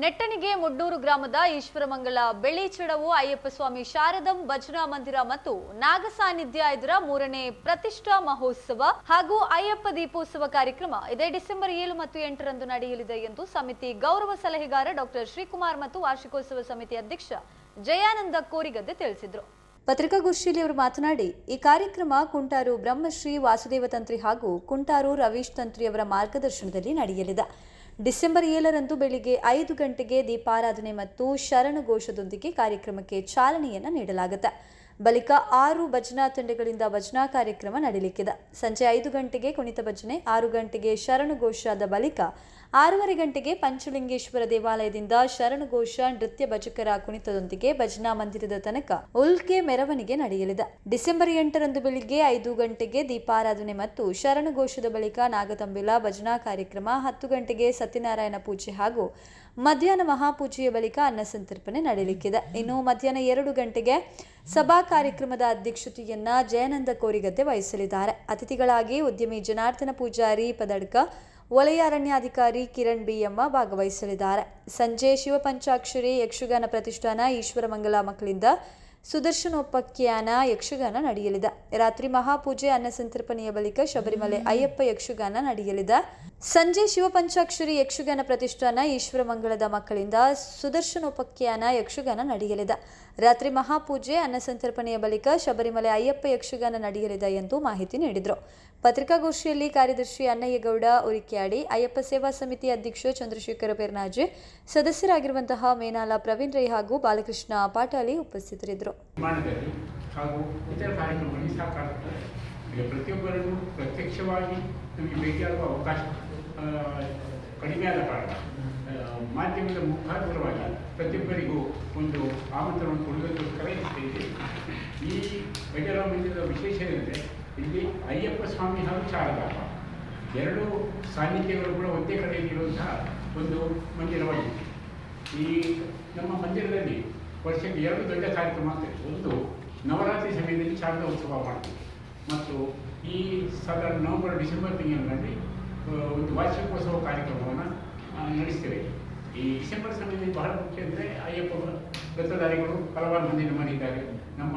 ನೆಟ್ಟಣಿಗೆ ಮುಡ್ಡೂರು ಗ್ರಾಮದ ಈಶ್ವರಮಂಗಲ ಬೆಳ್ಳಿ ಚಡವು ಅಯ್ಯಪ್ಪಸ್ವಾಮಿ ಶಾರದಂ ಭಜನಾ ಮಂದಿರ ಮತ್ತು ನಾಗ ಸಾನ್ನಿಧ್ಯ ಇದರ ಮೂರನೇ ಪ್ರತಿಷ್ಠಾ ಮಹೋತ್ಸವ ಹಾಗೂ ಅಯ್ಯಪ್ಪ ದೀಪೋತ್ಸವ ಕಾರ್ಯಕ್ರಮ ಇದೇ ಡಿಸೆಂಬರ್ ಏಳು ಮತ್ತು ಎಂಟರಂದು ನಡೆಯಲಿದೆ ಎಂದು ಸಮಿತಿ ಗೌರವ ಸಲಹೆಗಾರ ಡಾಕ್ಟರ್ ಶ್ರೀಕುಮಾರ್ ಮತ್ತು ವಾರ್ಷಿಕೋತ್ಸವ ಸಮಿತಿ ಅಧ್ಯಕ್ಷ ಜಯಾನಂದ ಕೋರಿಗದ್ದೆ ತಿಳಿಸಿದರು. ಪತ್ರಿಕಾಗೋಷ್ಠಿಯಲ್ಲಿ ಅವರು ಮಾತನಾಡಿ, ಈ ಕಾರ್ಯಕ್ರಮ ಕುಂಟಾರು ಬ್ರಹ್ಮಶ್ರೀ ವಾಸುದೇವ ತಂತ್ರಿ ಹಾಗೂ ಕುಂಟಾರು ರವೀಶ್ ತಂತ್ರಿ ಅವರ ಮಾರ್ಗದರ್ಶನದಲ್ಲಿ ನಡೆಯಲಿದೆ. ಡಿಸೆಂಬರ್ ಏಳರಂದು ಬೆಳಿಗ್ಗೆ ಐದು ಗಂಟೆಗೆ ದೀಪಾರಾಧನೆ ಮತ್ತು ಶರಣಘೋಷದೊಂದಿಗೆ ಕಾರ್ಯಕ್ರಮಕ್ಕೆ ಚಾಲನೆಯನ್ನು ನೀಡಲಾಗುತ್ತೆ. ಬಳಿಕ ಆರು ಭಜನಾ ತಂಡಗಳಿಂದ ಭಜನಾ ಕಾರ್ಯಕ್ರಮ ನಡೆಯಲಿಕ್ಕಿದೆ ಸಂಜೆ ಐದು ಗಂಟೆಗೆ ಕುಣಿತ ಭಜನೆ, ಆರು ಗಂಟೆಗೆ ಶರಣಘೋಷಾದ ಬಳಿಕ ಆರೂವರೆ ಗಂಟೆಗೆ ಪಂಚಲಿಂಗೇಶ್ವರ ದೇವಾಲಯದಿಂದ ಶರಣಘೋಷ ನೃತ್ಯ ಭಜಕರ ಕುಣಿತದೊಂದಿಗೆ ಭಜನಾ ಮಂದಿರದ ತನಕ ಉಲ್ಕೆ ಮೆರವಣಿಗೆ ನಡೆಯಲಿದೆ. ಡಿಸೆಂಬರ್ ಎಂಟರಂದು ಬೆಳಿಗ್ಗೆ ಐದು ಗಂಟೆಗೆ ದೀಪಾರಾಧನೆ ಮತ್ತು ಶರಣಘೋಷದ ಬಳಿಕ ನಾಗತಂಬಿಲ ಭಜನಾ ಕಾರ್ಯಕ್ರಮ, ಹತ್ತು ಗಂಟೆಗೆ ಸತ್ಯನಾರಾಯಣ ಪೂಜೆ ಹಾಗೂ ಮಧ್ಯಾಹ್ನ ಮಹಾಪೂಜೆಯ ಬಳಿಕ ಅನ್ನ ಸಂತರ್ಪಣೆ ನಡೆಯಲಿಕ್ಕಿದೆ. ಇನ್ನು ಮಧ್ಯಾಹ್ನ ಎರಡು ಗಂಟೆಗೆ ಸಭಾ ಕಾರ್ಯಕ್ರಮದ ಅಧ್ಯಕ್ಷತೆಯನ್ನ ಜಯಾನಂದ ಕೋರಿಗದ್ದೆ ವಹಿಸಲಿದ್ದಾರೆ. ಅತಿಥಿಗಳಾಗಿ ಉದ್ಯಮಿ ಜನಾರ್ದನ ಪೂಜಾರಿ, ಪದಡ್ಕ, ವಲಯ ಅರಣ್ಯಾಧಿಕಾರಿ ಕಿರಣ್ ಬಿಎಮ್ಮ ಭಾಗವಹಿಸಲಿದ್ದಾರೆ. ಸಂಜೆ ಶಿವಪಂಚಾಕ್ಷರಿ ಯಕ್ಷಗಾನ ಪ್ರತಿಷ್ಠಾನ ಈಶ್ವರಮಂಗಲ ಮಕ್ಕಳಿಂದ ಸುದರ್ಶನೋಪಖ್ಯಾನ ಯಕ್ಷಗಾನ ನಡೆಯಲಿದೆ. ರಾತ್ರಿ ಮಹಾಪೂಜೆ ಅನ್ನ ಸಂತರ್ಪಣೆಯ ಬಳಿಕ ಶಬರಿಮಲೆ ಅಯ್ಯಪ್ಪ ಯಕ್ಷಗಾನ ನಡೆಯಲಿದೆ. ಸಂಜೆ ಶಿವಪಂಚಾಕ್ಷರಿ ಯಕ್ಷಗಾನ ಪ್ರತಿಷ್ಠಾನ ಈಶ್ವರಮಂಗಲದ ಮಕ್ಕಳಿಂದ ಸುದರ್ಶನೋಪಾಖ್ಯಾನ ಯಕ್ಷಗಾನ ನಡೆಯಲಿದೆ. ರಾತ್ರಿ ಮಹಾಪೂಜೆ ಅನ್ನ ಸಂತರ್ಪಣೆಯ ಬಳಿಕ ಶಬರಿಮಲೆ ಅಯ್ಯಪ್ಪ ಯಕ್ಷಗಾನ ನಡೆಯಲಿದೆ ಎಂದು ಮಾಹಿತಿ ನೀಡಿದರು. ಪತ್ರಿಕಾಗೋಷ್ಠಿಯಲ್ಲಿ ಕಾರ್ಯದರ್ಶಿ ಅನ್ನಯ್ಯಗೌಡ ಉರಿಕ್ಯಾಡಿ, ಅಯ್ಯಪ್ಪ ಸೇವಾ ಸಮಿತಿ ಅಧ್ಯಕ್ಷ ಚಂದ್ರಶೇಖರ ಪೆರ್ನಾಜೆ, ಸದಸ್ಯರಾಗಿರುವಂತಹ ಮೇನಾಲ ಪ್ರವೀಣ್ ರೈ ಹಾಗೂ ಬಾಲಕೃಷ್ಣ ಪಾಟಾಲಿ ಉಪಸ್ಥಿತರಿದ್ದರು. ಪ್ರತ್ಯಕ್ಷವಾಗಿ ಅವಕಾಶ ಕಡಿಮೆ ಆದ ಮಾಧ್ಯಮದ ಮುಖಾಂತರವಾಗಿ ಪ್ರತಿಯೊಬ್ಬರಿಗೂ ಒಂದು ಆಮಂತ್ರಣವನ್ನು ಕೊಡುವುದಕ್ಕೋಸ್ಕರ ಇದ್ದೇವೆ ಈ ಗಜರ ಮಂದಿರದ ವಿಶೇಷ ಏನಂದರೆ, ಇಲ್ಲಿ ಅಯ್ಯಪ್ಪ ಸ್ವಾಮಿ ಹಾಗೂ ಶಾರದಾಪ ಎರಡು ಸಾನ್ನಿಧ್ಯಗಳು ಕೂಡ ಒಂದೇ ಕಡೆಯಲ್ಲಿರುವಂತಹ ಒಂದು ಮಂದಿರವಾಗಿದೆ. ಈ ನಮ್ಮ ಮಂದಿರದಲ್ಲಿ ವರ್ಷಕ್ಕೆ ಎರಡು ದೊಡ್ಡ ಕಾರ್ಯಕ್ರಮ ಆಗ್ತದೆ. ಒಂದು ನವರಾತ್ರಿ ಸಮಯದಲ್ಲಿ ಶಾರದಾ ಉತ್ಸವ ಮಾಡ್ತೀವಿ. ಮತ್ತು ಈ ಸಾಧಾರಣ ನವೆಂಬರ್, ಡಿಸೆಂಬರ್ ತಿಂಗಳಿನಲ್ಲಿ ಒಂದು ವಾರ್ಷಿಕೋತ್ಸವ ಕಾರ್ಯಕ್ರಮವನ್ನು ನಡೆಸ್ತೇವೆ. ಈ ಡಿಸೆಂಬರ್ ಸಮಯದಲ್ಲಿ ಬಹಳ ಮುಖ್ಯ ಅಂದರೆ ಅಯ್ಯಪ್ಪ ವ್ರತಧಾರಿಗಳು ಹಲವಾರು ಮಂದಿ ನಮ್ಮಲ್ಲಿದ್ದಾರೆ ನಮ್ಮ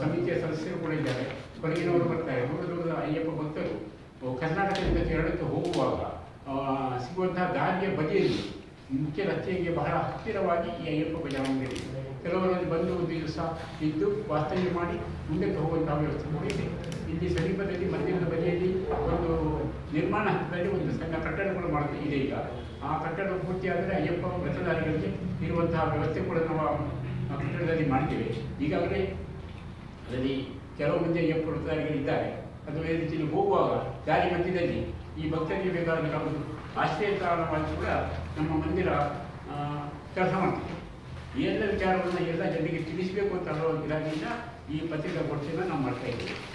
ಸಮಿತಿಯ ಸದಸ್ಯರು ಕೂಡ ಇದ್ದಾರೆ. ಹೊರಗಿನವರು ಬರ್ತಾರೆ. ದೂರ ದೂರದ ಅಯ್ಯಪ್ಪ ಭಕ್ತರು. ಕರ್ನಾಟಕದಿಂದ ಕೇರಳಕ್ಕೆ ಹೋಗುವಾಗ ಸಿಗುವಂತಹ ದಾರಿಯ ಬದಿಯಲ್ಲಿ ಮುಖ್ಯ ರಸ್ತೆಗೆ ಬಹಳ ಹತ್ತಿರವಾಗಿ ಈ ಅಯ್ಯಪ್ಪ ಬಜಾವಣೆ ಕೆಲವರಲ್ಲಿ ಬಂದು ಒಂದು ದಿವಸ ಇದ್ದು ವಾಸ್ತವ್ಯ ಮಾಡಿ ಮುಂದಕ್ಕೆ ಹೋಗುವಂತಹ ವ್ಯವಸ್ಥೆ ಕೂಡ ಇದೆ. ಇಲ್ಲಿ ಸಮೀಪದಲ್ಲಿ ಮಂದಿರದ ಬದಿಯಲ್ಲಿ ಒಂದು ನಿರ್ಮಾಣ ಹಂತದಲ್ಲಿ ಒಂದು ಸಣ್ಣ ಕಟ್ಟಡಗಳು ಮಾಡುತ್ತೆ. ಇದೆ ಈಗ. ಆ ಕಟ್ಟಡ ಪೂರ್ತಿಯಾದರೆ ಅಯ್ಯಪ್ಪ ವ್ರತಧಾರಿಗಳಿಗೆ ಇರುವಂತಹ ವ್ಯವಸ್ಥೆ ಕೂಡ ನಾವು ಆ ಕಟ್ಟಡದಲ್ಲಿ ಮಾಡ್ತೇವೆ. ಈಗಾಗಲೇ ಅದರಲ್ಲಿ ಕೆಲವು ಮಂದಿ ಅಯ್ಯಪ್ಪ ವ್ರತಧಾರಿಗಳು ಇದ್ದಾರೆ. ಅದು ಈ ರೀತಿಯಲ್ಲಿ ಹೋಗುವಾಗ ದಾರಿ ಮಧ್ಯದಲ್ಲಿ ಈ ಭಕ್ತರಿಗೆ ಬೇಕಾದಂತಹ ಒಂದು ಆಶ್ರಯ ತಾಣವಾಗಿ ಕೂಡ ನಮ್ಮ ಮಂದಿರ ಕೆಲಸ ಮಾಡ್ತೇವೆ ಎಲ್ಲ ವಿಚಾರವನ್ನು ಎಲ್ಲ ಜನರಿಗೆ ತಿಳಿಸಬೇಕು ಅಂತ ಅನ್ನೋ ಈ ಈ ಪತ್ರಿಕಾಗೋಷ್ಠಿಯನ್ನು ನಾವು ಮಾಡ್ತಾ ಇದ್ದೀವಿ.